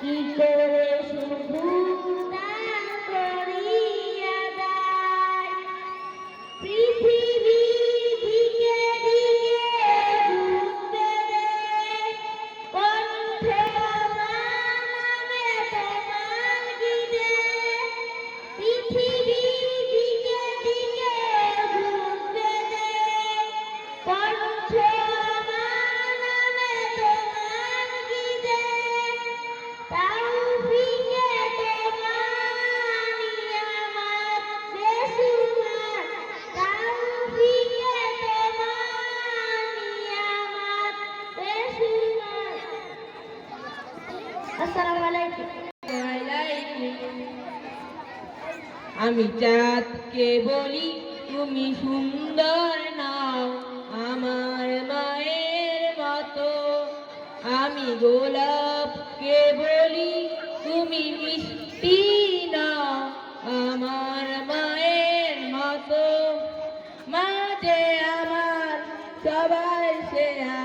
কি করে শুধু আমি চাঁদকে বলি, তুমি সুন্দর নাও, আমার মায়ের মতো। আমি গোলাপকে বলি, তুমি মিষ্টি নাও, আমার মায়ের মতো। মাঝে আমার সবাই সেরা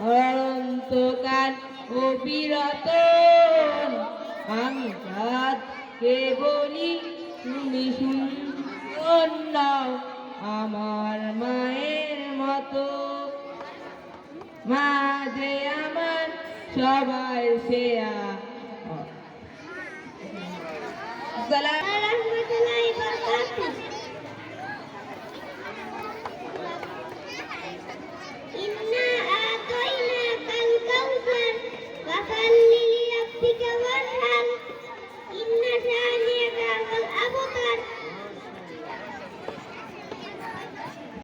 অনন্তকাল ও বিরত আমি চাঁদকে বলি তুমি সুন্দর নাও আমার মায়ের মতো। মাঝে আমার সবাই সেরা সালাম